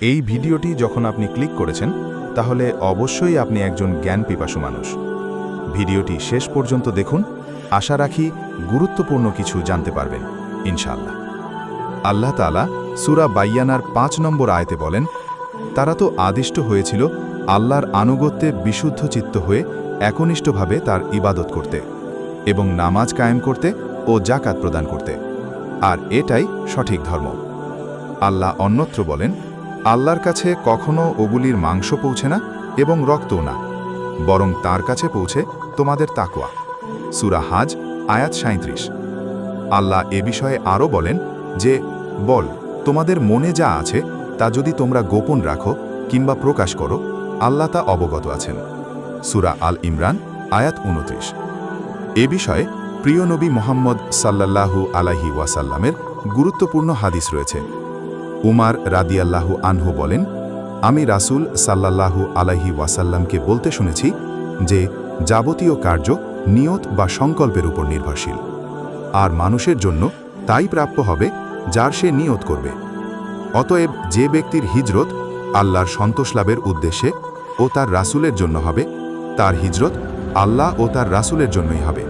এই ভিডিওটি যখন আপনি ক্লিক করেছেন, তাহলে অবশ্যই আপনি একজন জ্ঞান পিপাসু মানুষ। ভিডিওটি শেষ পর্যন্ত দেখুন, আশা রাখি গুরুত্বপূর্ণ কিছু জানতে পারবেন ইনশাল্লাহ আল্লাহ তালা সুরা বাইয়ানার পাঁচ নম্বর আয়তে বলেন, তারা তো আদিষ্ট হয়েছিল আল্লাহর আনুগত্যে বিশুদ্ধ চিত্ত হয়ে একনিষ্ঠভাবে তার ইবাদত করতে এবং নামাজ কায়েম করতে ও জাকাত প্রদান করতে। আর এটাই সঠিক ধর্ম। আল্লাহ অন্যত্র বলেন আল্লাহর কাছে কখনো ওগুলির মাংস পৌঁছে না এবং রক্তও না, বরং তার কাছে পৌঁছে তোমাদের তাকওয়া। সুরা হাজ, আয়াত সাঁত্রিশ আল্লাহ এ বিষয়ে আরও বলেন যে, বল, তোমাদের মনে যা আছে তা যদি তোমরা গোপন রাখো কিংবা প্রকাশ করো, আল্লাহ তা অবগত আছেন। সুরা আল ইমরান, আয়াত উনত্রিশ এ বিষয়ে প্রিয় নবী মোহাম্মদ সাল্লাল্লাহু আলাহি ওয়াসাল্লামের গুরুত্বপূর্ণ হাদিস রয়েছে। উমার রাদিয়াল্লাহু আনহু বলেন, আমি রাসূল সাল্লাল্লাহু আলাইহি ওয়াসাল্লামকে বলতে শুনেছি যে, যাবতীয় কার্য নিয়ত বা সংকল্পের উপর নির্ভরশীল। আর মানুষের জন্য তাই প্রাপ্য হবে যার সে নিয়ত করবে। অতএব যে ব্যক্তির হিজরত আল্লাহর সন্তোষ লাভের উদ্দেশ্যে ও তার রাসুলের জন্য হবে, তার হিজরত আল্লাহ ও তার রাসূলের জন্যই হবে।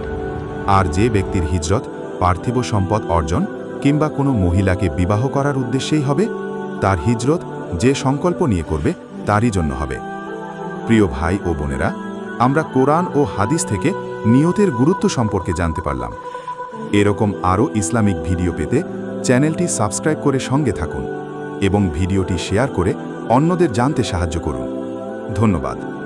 আর যে ব্যক্তির হিজরত পার্থিব সম্পদ অর্জন কিংবা কোনো মহিলাকে বিবাহ করার উদ্দেশ্যেই হবে, তার হিজরত যে সংকল্প নিয়ে করবে, তারই জন্য হবে। প্রিয় ভাই ও বোনেরা, আমরা কোরআন ও হাদিস থেকে নিয়তের গুরুত্ব সম্পর্কে জানতে পারলাম। এরকম আরও ইসলামিক ভিডিও পেতে চ্যানেলটি সাবস্ক্রাইব করে সঙ্গে থাকুন এবং ভিডিওটি শেয়ার করে অন্যদের জানতে সাহায্য করুন। ধন্যবাদ।